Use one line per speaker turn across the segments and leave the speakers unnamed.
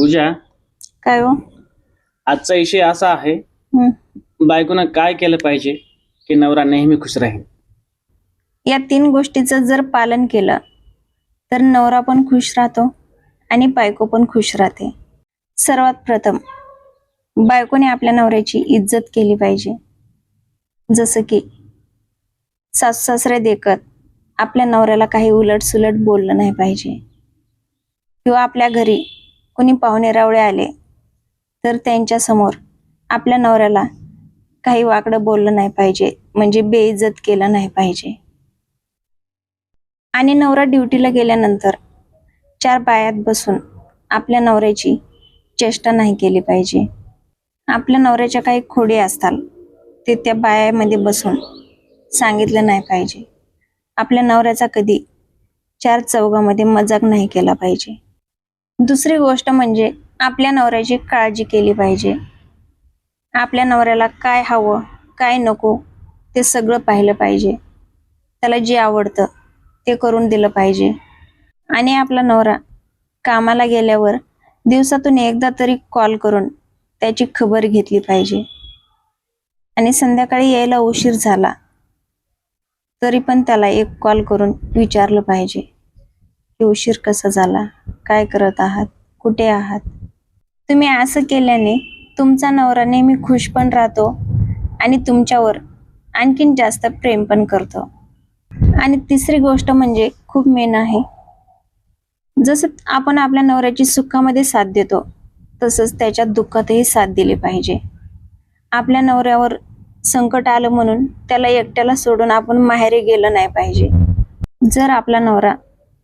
पूजा
काय हो?
आजचा विषय असा आहे
हं.
बायकोनं काय केलं पाहिजे की नवरा नेहमी खुश राहील?
या तीन गोष्टीचं जर पालन केलं तर नवरा पण खुश राहतो आणि बायको पण खुश राहते. सर्वात प्रथम बायकोने आपल्या नवऱ्याची इज्जत केली पाहिजे. जसं की सासू सासरे देखत आपल्या नवऱ्याला काही उलट सुलट बोललं नाही पाहिजे. किंवा आपल्या घरी कोणी पाहुणे रावळे आले तर त्यांच्यासमोर आपल्या नवऱ्याला काही वाकडं बोललं नाही पाहिजे म्हणजे बेइज्जत केलं नाही पाहिजे. आणि नवरा ड्युटीला गेल्यानंतर चार पायात बसून आपल्या नवऱ्याची चेष्टा नाही केली पाहिजे. आपल्या नवऱ्याच्या काही खोडी असतात ते त्या बायामध्ये बसून सांगितलं नाही पाहिजे. आपल्या नवऱ्याचा कधी चार चौघामध्ये मजाक नाही केला पाहिजे. दुसरी गोष्ट म्हणजे आपल्या नवऱ्याची काळजी केली पाहिजे. आपल्या नवऱ्याला काय हवं काय नको ते सगळं पाहिलं पाहिजे. त्याला जे आवडतं ते करून दिलं पाहिजे. आणि आपला नवरा कामाला गेल्यावर दिवसातून एकदा तरी कॉल करून त्याची खबर घेतली पाहिजे. आणि संध्याकाळी यायला उशीर झाला तरी पण त्याला एक कॉल करून विचारलं पाहिजे की उशीर कसा झाला? काय करत आहात? कुठे आहात? तुम्ही असं केल्याने तुमचा नवरा नेहमी खुश पण राहतो आणि तुमच्यावर आणखीन जास्त प्रेम पण करतो. आणि तिसरी गोष्ट म्हणजे खूप मेन आहे. जसं आपण आपल्या नवऱ्याची सुखामध्ये साथ देतो तसंच त्याच्या दुःखातही साथ दिली पाहिजे. आपल्या नवऱ्यावर संकट आलं म्हणून त्याला एकट्याला सोडून आपण माहेरी गेलं नाही पाहिजे. जर आपला नवरा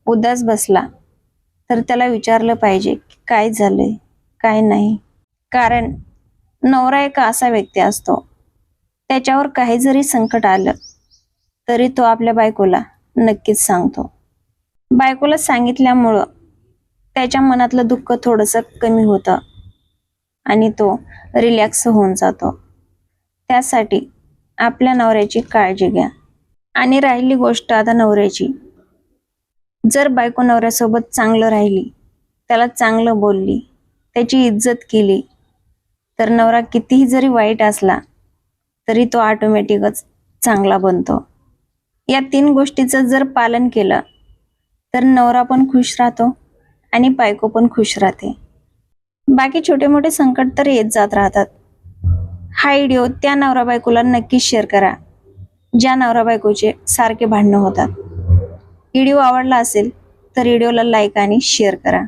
उदास बसला तर त्याला विचारलं पाहिजे की काय झालंय काय नाही. कारण नवरा एक असा व्यक्ती असतो त्याच्यावर काही जरी संकट आलं तरी तो आपल्या बायकोला नक्कीच सांगतो. बायकोला सांगितल्यामुळं त्याच्या मनातलं दुःख थोडंसं कमी होतं आणि तो रिलॅक्स होऊन जातो. त्यासाठी आपल्या नवऱ्याची काळजी घ्या. आणि राहिली गोष्ट आता नवऱ्याची. जर बायको नवऱ्यासोबत चांगलं राहिली त्याला चांगलं बोलली त्याची इज्जत केली तर नवरा कितीही जरी वाईट असला तरी तो ऑटोमॅटिकच चांगला बनतो. या तीन गोष्टीचं जर पालन केलं तर नवरा पण खुश राहतो आणि बायको पण खुश राहते. बाकी छोटे मोठे संकट तर येत जात राहतात. हा व्हिडिओ त्या नवरा बायकोला नक्कीच शेअर करा ज्या नवरा बायकोचे सारखे भांडणं होतात. व्हिडिओ आवडला असेल तर व्हिडिओला लाईक आणि शेअर करा.